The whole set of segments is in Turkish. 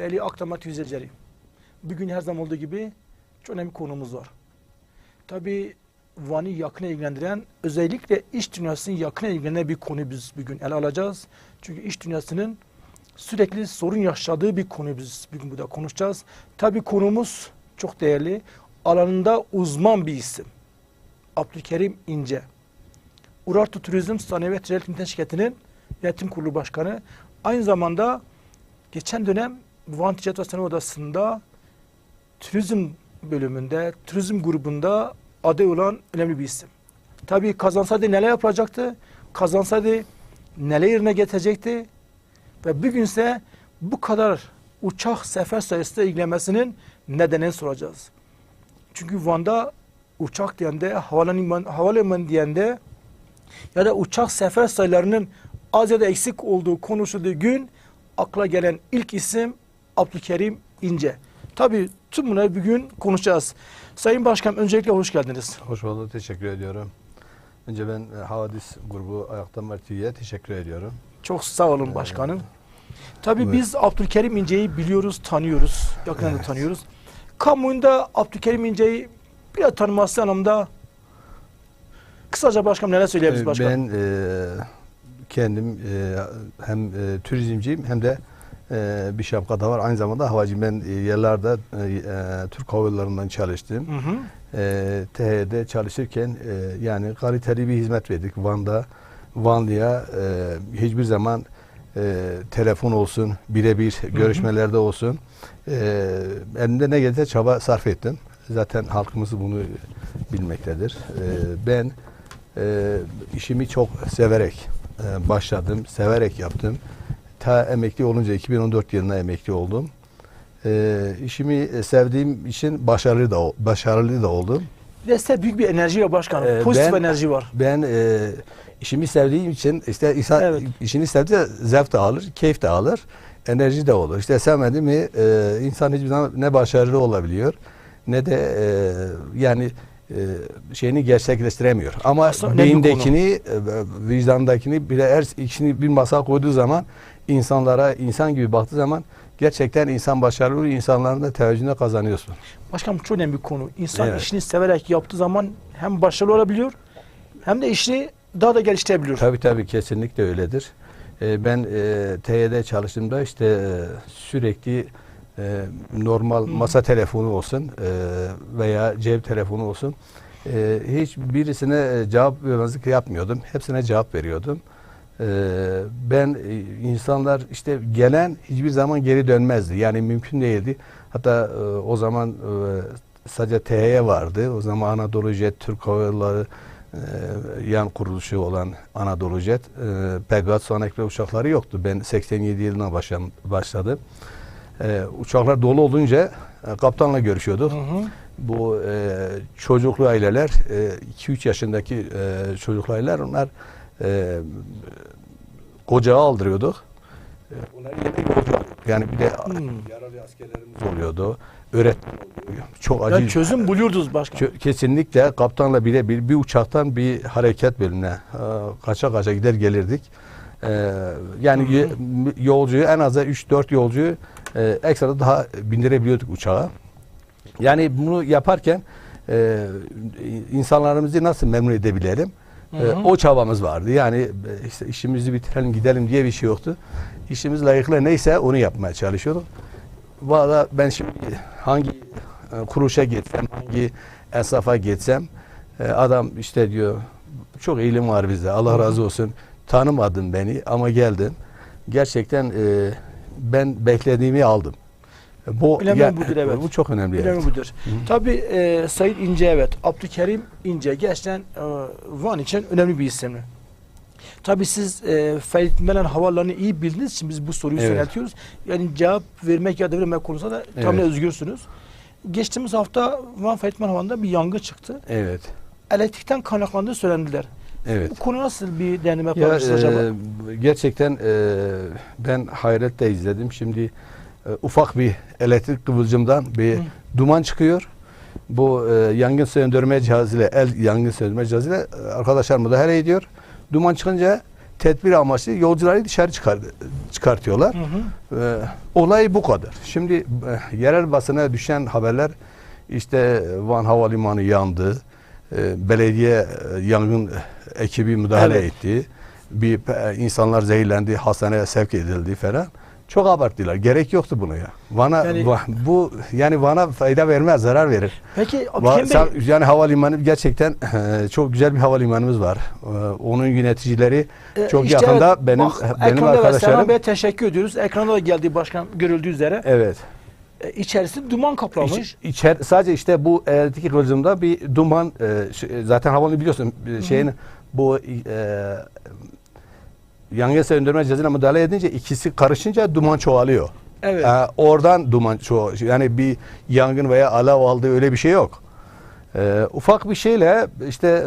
Değerli Akdamat izleyicileri. Bugün her zaman olduğu gibi çok önemli konumuz var. Tabii Van'ı yakına ilgilendiren, özellikle iş dünyasını yakına ilgilenen bir konu biz bugün ele alacağız. Çünkü iş dünyasının sürekli sorun yaşadığı bir konu biz bugün burada konuşacağız. Tabii konumuz çok değerli, alanında uzman bir isim. Abdülkerim İnce. Urartu Turizm Sanayi ve Ticaret Şirketi'nin yönetim kurulu başkanı. Aynı zamanda geçen dönem Van Ticaret Odası'nda turizm bölümünde, turizm grubunda aday olan önemli bir isim. Tabii kazansaydı neler yapacaktı? Kazansaydı neler yerine getirecekti? Ve bugünse bu kadar uçak sefer sayısıyla ilgilenmesinin nedenini soracağız. Çünkü Van'da uçak diyende, havaliman, havalimanı diyende ya da uçak sefer sayılarının az ya da eksik olduğu konuşulduğu gün akla gelen ilk isim Abdülkerim İnce. Tabii tüm bunları bugün konuşacağız. Sayın Başkan öncelikle hoş geldiniz. Hoş bulduk, teşekkür ediyorum. Önce ben e, Havadis grubu Ayaktan Marti'ye teşekkür ediyorum. Çok sağ olun başkanım. Tabii Evet. biz Abdülkerim İnce'yi biliyoruz, tanıyoruz. Yakından da Evet. tanıyoruz. Kamuoyunda Abdülkerim İnce'yi biraz tanıması anlamda kısaca başkanım neler söyleyebiliriz Ee, başkanım? Ben e, kendim e, hem e, turizmciyim hem de e, bir şapka da var. Aynı zamanda havacıyım. Ben e, yıllarda e, e, Türk Hava Yolları'ndan çalıştım. Hı hı. E, TH'de çalışırken e, yani kaliteli bir hizmet verdik Van'da. Vanlı'ya e, hiçbir zaman e, telefon olsun, birebir görüşmelerde olsun. E, elimde ne gelirse çaba sarf ettim. Zaten halkımız bunu bilmektedir. E, ben e, işimi çok severek e, başladım, severek yaptım. Ta emekli olunca 2014 yılında emekli oldum. E, işimi sevdiğim için başarılı da başarılı da oldum. De size büyük bir enerji var başkanım. Ee, Pozitif ben- enerji var. Ben e, işimi sevdiğim için işte insan Evet. işini sevdiği zevk de alır, keyif de alır, enerji de olur. İşte sevmedi mi e, insan hiçbir zaman ne başarılı olabiliyor ne de e, yani e, şeyini gerçekleştiremiyor. Ama Aslında beyindekini, e, vicdandakini bile her ikisini bir masa koyduğu zaman insanlara insan gibi baktığı zaman gerçekten insan başarılı olur, insanların da teveccühünü kazanıyorsun. Başkanım çok önemli bir konu. İnsan Evet. işini severek yaptığı zaman hem başarılı olabiliyor hem de işini daha da geliştirebiliyor. Tabii tabii kesinlikle öyledir. Ee, ben e, TY'de çalıştığımda işte e, sürekli e, normal Hı. masa telefonu olsun e, veya cep telefonu olsun e, hiç birisine e, cevap vermezlik yapmıyordum. Hepsine cevap veriyordum. E, ben e, insanlar işte gelen hiçbir zaman geri dönmezdi. Yani mümkün değildi. Hatta e, o zaman e, sadece TY vardı. O zaman Anadolu Jet, Türk Hava Yolları e, yan kuruluşu olan Anadolu Jet, e, Pegasus Anekle uçakları yoktu. Ben 87 yılına başladım. E, uçaklar dolu olunca e, kaptanla görüşüyorduk. Hı hı. Bu e, çocuklu aileler, e, 2-3 yaşındaki e, çocuklu aileler onlar e, kocağı aldırıyorduk. E, onları yemek alıyorduk. Yani bir de Hmm. yaralı askerlerimiz oluyordu. Öğretmen oluyor. Çok acı. Yani çözüm buluyordunuz başkanım. Kö- Kesinlikle kaptanla bile bir, bir uçaktan bir hareket bölümüne e, kaça kaça gider gelirdik. E, yani m- yolcuyu en az 3-4 yolcuyu e, ekstra daha bindirebiliyorduk uçağa. Yani bunu yaparken e, insanlarımızı nasıl memnun edebilelim? Hı E, hı. o çabamız vardı. Yani e, işte işimizi bitirelim gidelim diye bir şey yoktu. İşimiz layıkıyla neyse onu yapmaya çalışıyorduk. Valla ben şimdi hangi e, kuruluşa gitsem, hangi esnafa gitsem e, adam işte diyor çok iyilim var bizde Allah razı olsun. Tanımadın beni ama geldin. Gerçekten e, ben beklediğimi aldım. Bu Önemli budur, evet. Bu çok önemli. evet. Önemli budur. Tabii e, Sayın İnce evet. Abdülkerim İnce gerçekten e, Van için önemli bir isim. Tabii siz e, Ferit Melen havalarını iyi bildiğiniz için biz bu soruyu Evet. yöneltiyoruz. Yani cevap vermek ya da vermemek konusunda da tamamen Evet. özgürsünüz. Geçtiğimiz hafta Van Ferit Melen Havanı'nda bir yangın çıktı. Evet. Elektrikten kaynaklandığı söylendiler. Evet. Bu konu nasıl bir deneme Ya, yapmışsınız acaba? e, gerçekten e, ben hayretle izledim. Şimdi e, ufak bir elektrik kıvılcımdan bir Hı. duman çıkıyor. Bu e, yangın söndürme cihazıyla, el yangın söndürme cihazıyla e, arkadaşlar müdahale ediyor. Duman çıkınca tedbir amaçlı yolcuları dışarı çıkar, çıkartıyorlar. Hı hı. Ee, olay bu kadar. Şimdi e, yerel basına düşen haberler işte Van Havalimanı yandı, e, belediye e, yangın ekibi müdahale Evet. etti, bir e, insanlar zehirlendi, hastaneye sevk edildi falan. Çok abarttılar. Gerek yoktu buna ya. Van'a Yani- va- bu yani Van'a fayda vermez, zarar verir. Peki Va- sen- yani havalimanı gerçekten e, çok güzel bir havalimanımız var. E, onun yöneticileri e, çok işte yakında evet, benim bak, benim ekranda ve Serhan arkadaşlarım Bey'e teşekkür ediyoruz. Ekranda da geldi başkan görüldüğü üzere. evet. E, içerisi duman kaplamış. İç, içer, sadece işte bu elektrik kılıcımda bir duman e, zaten havanı biliyorsun e, şeyin bu e, yangın söndürme cihazına müdahale edince ikisi karışınca duman çoğalıyor. evet. E, oradan duman çoğu yani bir yangın veya alev aldığı öyle bir şey yok. E, ufak bir şeyle işte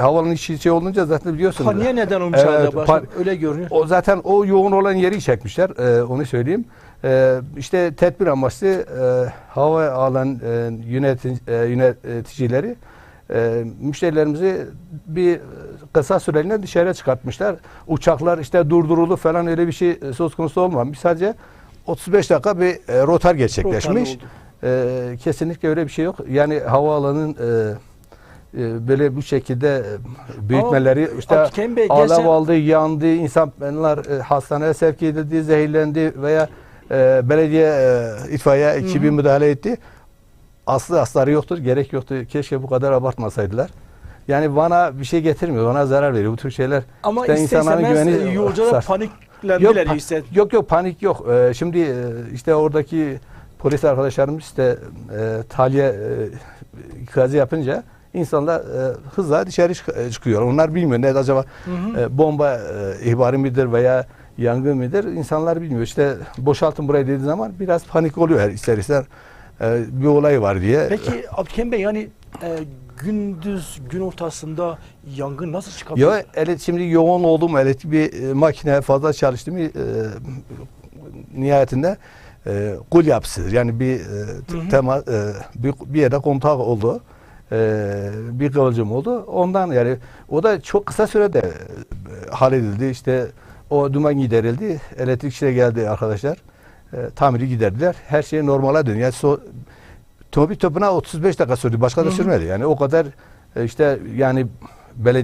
havanın içi şey olunca zaten biliyorsun. Paniğe neden olmuş Evet, pan- Öyle görünüyor. O zaten o yoğun olan yeri çekmişler. e, onu söyleyeyim. E, işte tedbir amaçlı e, hava alan e, yönetin, e, yöneticileri e, müşterilerimizi bir kısa süreliğine dışarıya çıkartmışlar. Uçaklar işte durduruldu falan öyle bir şey e, söz konusu olmamış. Sadece 35 dakika bir e, rotar gerçekleşmiş. E, kesinlikle öyle bir şey yok. Yani havaalanının e, e, böyle bu şekilde e, büyütmeleri işte Abdülkerim Bey alev geçen- aldı, yandı, insanlar e, hastaneye sevk edildi, zehirlendi veya e, belediye e, itfaiye ekibi müdahale etti. Aslı asları yoktur, gerek yoktu. Keşke bu kadar abartmasaydılar. Yani bana bir şey getirmiyor, bana zarar veriyor bu tür şeyler. Ama işte insanların güveni yolcular paniklendiler pa- işte. yok yok panik yok. Ee, şimdi e, işte oradaki polis arkadaşlarımız işte e, tahliye e, ikazı yapınca insanlar e, hızla dışarı çık- e, çıkıyor. Onlar bilmiyor ne acaba Hı hı. e, bomba e, ihbarı mıdır veya yangın mıdır? İnsanlar bilmiyor. İşte boşaltın burayı dediği zaman biraz panik oluyor her ister ister e, bir olay var diye. Peki Abdülkerim Bey yani e, gündüz gün ortasında yangın nasıl çıkabilir? Ya ele, şimdi yoğun olduğum elektrik bir e, makine fazla çalıştı mı e, nihayetinde e, kul yapısıdır. Yani bir e, t- Hı hı. tema e, bir, bir yerde kontak oldu. E, bir kıvılcım oldu. Ondan yani o da çok kısa sürede e, halledildi. İşte o duman giderildi. Elektrikçiler geldi arkadaşlar. E, tamiri giderdiler. Her şey normale döndü. Yani so, Tobi topuna 35 dakika sürdü. Başka da sürmedi. Yani o kadar e, işte yani belediye